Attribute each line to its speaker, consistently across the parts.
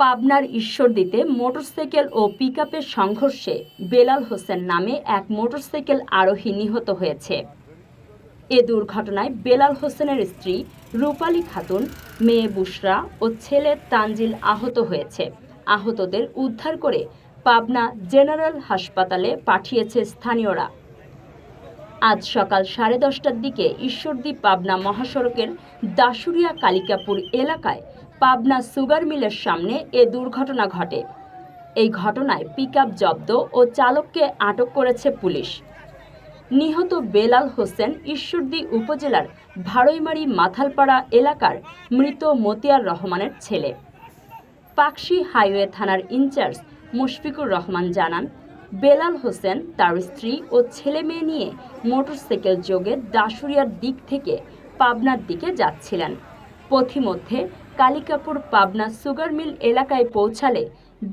Speaker 1: পাবনার ঈশ্বরদীতে মোটরসাইকেল ও পিকআপের সংঘর্ষে বেলাল হোসেন নামে এক মোটরসাইকেল আরোহী নিহত হয়েছে। এ দুর্ঘটনায় বেলাল হোসেনের স্ত্রী রূপালী খাতুন, মেয়ে বুশরা ও ছেলে তানজিল আহত হয়েছে। আহতদের উদ্ধার করে পাবনা জেনারেল হাসপাতালে পাঠিয়েছে স্থানীয়রা। আজ সকাল সাড়ে দশটার দিকে ঈশ্বরদী পাবনা মহাসড়কের দাসুরিয়া কালিকাপুর এলাকায় পাবনা সুগার মিলের সামনে এ দুর্ঘটনা ঘটে। এই ঘটনায় পিকআপ জব্দ ও চালককে আটক করেছে পুলিশ। নিহত বেলাল হোসেন ঈশ্বরদী উপজেলার ভাড়ইমারি মাথালপাড়া এলাকার মৃত মতিয়ার রহমানের ছেলে। পাকশি হাইওয়ে থানার ইনচার্জ মুশফিকুর রহমান জানান, বেলাল হোসেন তার স্ত্রী ও ছেলে মেয়ে নিয়ে মোটরসাইকেল যোগে দাসুরিয়ার দিক থেকে পাবনার দিকে যাচ্ছিলেন। পথিমধ্যে কালিকাপুর পাবনা সুগার মিল এলাকায় পৌঁছালে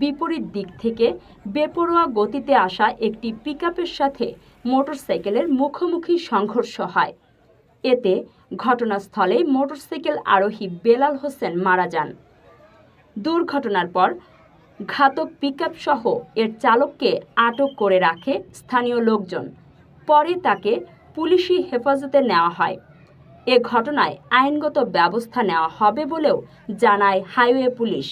Speaker 1: বিপরীত দিক থেকে বেপরোয়া গতিতে আসা একটি পিকআপের সাথে মোটরসাইকেলের মুখোমুখি সংঘর্ষ হয়। এতে ঘটনাস্থলে মোটরসাইকেল আরোহী বেলাল হোসেন মারা যান। দুর্ঘটনার পর ঘাতক পিকআপ সহ এর চালককে আটক করে রাখে স্থানীয় লোকজন। পরে তাকে পুলিশি হেফাজতে নেওয়া হয়। এ ঘটনায় আইনগত ব্যবস্থা নেওয়া হবে বলেও জানায় হাইওয়ে পুলিশ।